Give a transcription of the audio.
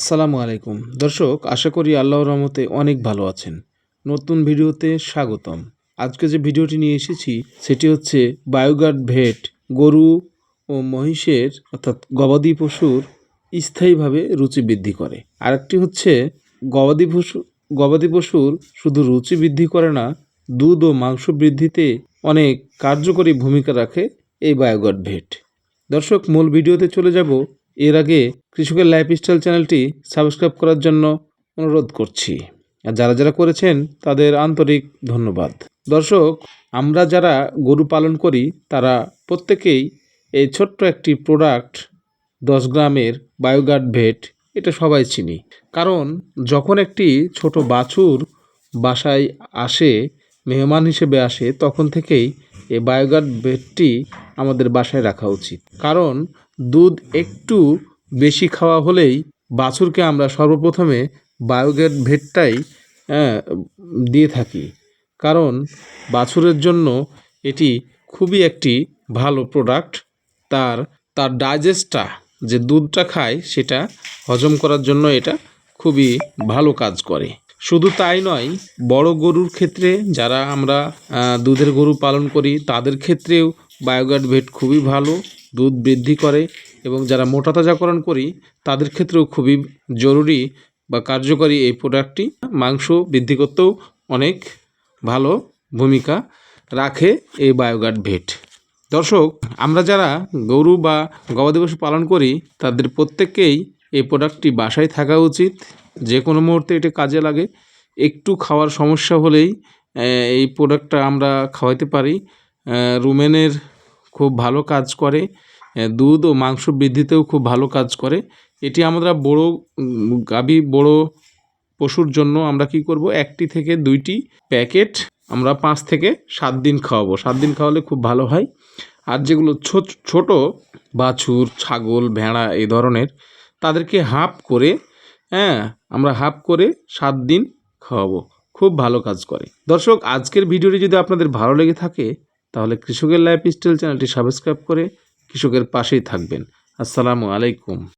আসসালামু আলাইকুম। দর্শক, আশা করি আল্লাহর রহমতে অনেক ভালো আছেন। নতুন ভিডিওতে স্বাগতম। আজকে যে ভিডিওটি নিয়ে এসেছি, সেটি হচ্ছে বায়োগার্ড ভেট, গরু ও মহিষের, অর্থাৎ গবাদি পশুর স্থায়ীভাবে রুচি বৃদ্ধি করে। আরেকটি হচ্ছে, গবাদি পশু, গবাদি পশুর শুধু রুচি বৃদ্ধি করে না, দুধ ও মাংস বৃদ্ধিতে অনেক কার্যকরী ভূমিকা রাখে এই বায়োগার্ড ভেট। দর্শক, মূল ভিডিওতে চলে যাব এর আগে কৃষকের লাইফস্টাইল চ্যানেলটি সাবস্ক্রাইব করার জন্য অনুরোধ করছি। আর যারা যারা করেছেন, তাদের আন্তরিক ধন্যবাদ। দর্শক, আমরা যারা গরু পালন করি, তারা প্রত্যেকেই এই ছোট্ট একটি প্রোডাক্ট দশ গ্রামের বায়োগার্ড ভেট এটা সবাই চিনি। কারণ, যখন একটি ছোট বাছুর বাসায় আসে, মেহমান হিসেবে আসে, তখন থেকেই এই বায়োগার্ড ভেটটি আমাদের বাসায় রাখা উচিত। কারণ দুধ একটু বেশি খাওয়া হলেই বাছুরকে আমরা সর্বপ্রথমে বায়োগ্যাট ভেটটাই দিয়ে থাকি। কারণ বাছুরের জন্য এটি খুবই একটি ভালো প্রোডাক্ট। তার তার ডাইজেস্টটা, যে দুধটা খায় সেটা হজম করার জন্য এটা খুবই ভালো কাজ করে। শুধু তাই নয়, বড় গরুর ক্ষেত্রে যারা আমরা দুধের গরু পালন করি, তাদের ক্ষেত্রেও বায়োগার্ড ভেট খুবই ভালো, দুধ বৃদ্ধি করে এবং যারা মোটা তাজাকরণ করি, তাদের ক্ষেত্রেও খুবই জরুরি বা কার্যকরী এই প্রোডাক্টটি মাংস বৃদ্ধি করতেও অনেক ভালো ভূমিকা রাখে এই বায়োগার্ড ভেট। দর্শক, আমরা যারা গরু বা গবাদি পশু পালন করি, তাদের প্রত্যেককেই এই প্রোডাক্টটি বাসায় থাকা উচিত। যে কোনো মুহূর্তে এটা কাজে লাগে। একটু খাওয়ার সমস্যা হলেই এই প্রোডাক্টটা আমরা খাওয়াতে পারি। রুমেনের খুব ভালো কাজ করে। দুধ ও মাংস বৃদ্ধিতেও খুব ভালো কাজ করে। এটি আমরা বড় গাভী বড় পশুর জন্য আমরা কি করব? একটি থেকে দুইটি প্যাকেট আমরা পাঁচ থেকে সাত দিন খাওয়াবো। সাত দিন খাওয়ালে খুব ভালো হয়। আর যেগুলো ছোট বাছুর, ছাগল, ভেড়া এই ধরনের, তাদেরকে হাফ করে হ্যাঁ আমরা হাফ করে সাত দিন খাওয়াবো। খুব ভালো কাজ করে। দর্শক, আজকের ভিডিওটি যদি আপনাদের ভালো লেগে থাকে, তাহলে কৃষকের লাইফ স্টাইল চ্যানেলটি সাবস্ক্রাইব করে কৃষকের পাশেই থাকবেন। আসসালামু আলাইকুম।